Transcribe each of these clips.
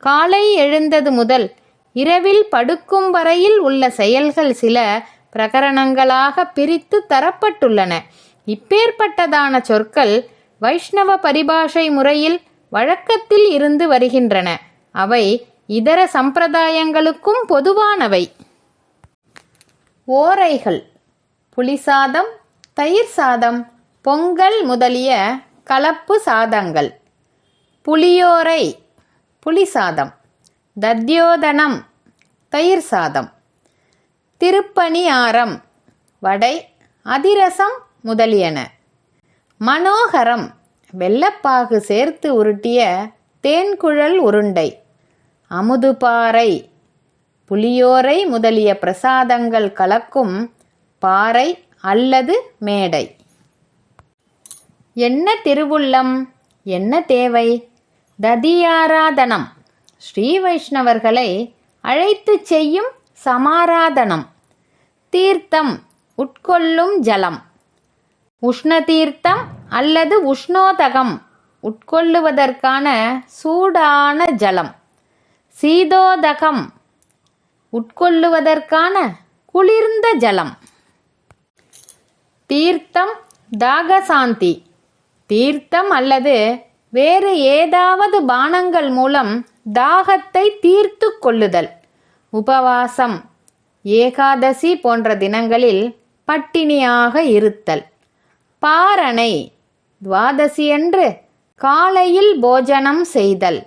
காலை எழுந்தது முதல் இரவில் படுக்கும் வரையில் உள்ள செயல்கள் சில பிரகரணங்களாக பிரித்து தரப்பட்டுள்ளன. இப்பேற்பட்டதான சொற்கள் வைஷ்ணவ பரிபாஷை முறையில் வழக்கத்தில் இருந்து வருகின்றன. அவை இதர சம்பிரதாயங்களுக்கும் பொதுவானவை. ஓரைகள் புளிசாதம் தயிர் சாதம் பொங்கல் முதலிய கலப்பு சாதங்கள். புளியோரை புளி சாதம். தத்யோதனம் தயிர் சாதம். திருப்பணியாரம் வடை அதிரசம் முதலியன. மனோகரம் வெள்ளப்பாகு சேர்த்து உருட்டிய தேன்குழல் உருண்டை. அமுதுபாறை புளியோரை முதலிய பிரசாதங்கள் கலக்கும் பாறை அல்லது மேடை. என்ன திருவுள்ளம்? என்ன தேவை? ததியாராதனம். ஸ்ரீ வைஷ்ணவர்களை அழைத்துச் செய்யும் சமாராதனம். தீர்த்தம் உட்கொள்ளும் ஜலம். உஷ்ண தீர்த்தம் அல்லது உஷ்ணோதகம் உட்கொள்ளுவதற்கான சூடான ஜலம். சீதோதகம் உட்கொள்ளுவதற்கான குளிர்ந்த ஜலம். தீர்த்தம் தாகசாந்தி. தீர்த்தம் அல்லது வேறு ஏதாவது பானங்கள் மூலம் தாகத்தை தீர்த்து கொள்ளுதல். உபவாசம் ஏகாதசி போன்ற தினங்களில் பட்டினியாக இருத்தல். பாரணை துவாதசியன்று காலையில் போஜனம் செய்தல்.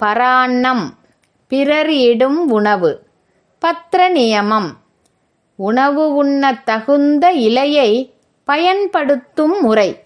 பராண்ணம் பிறர் இடும் உணவு. பத்திர நியமம் உணவு உண்ணத் தகுந்த இலையை பயன்படுத்தும் முறை.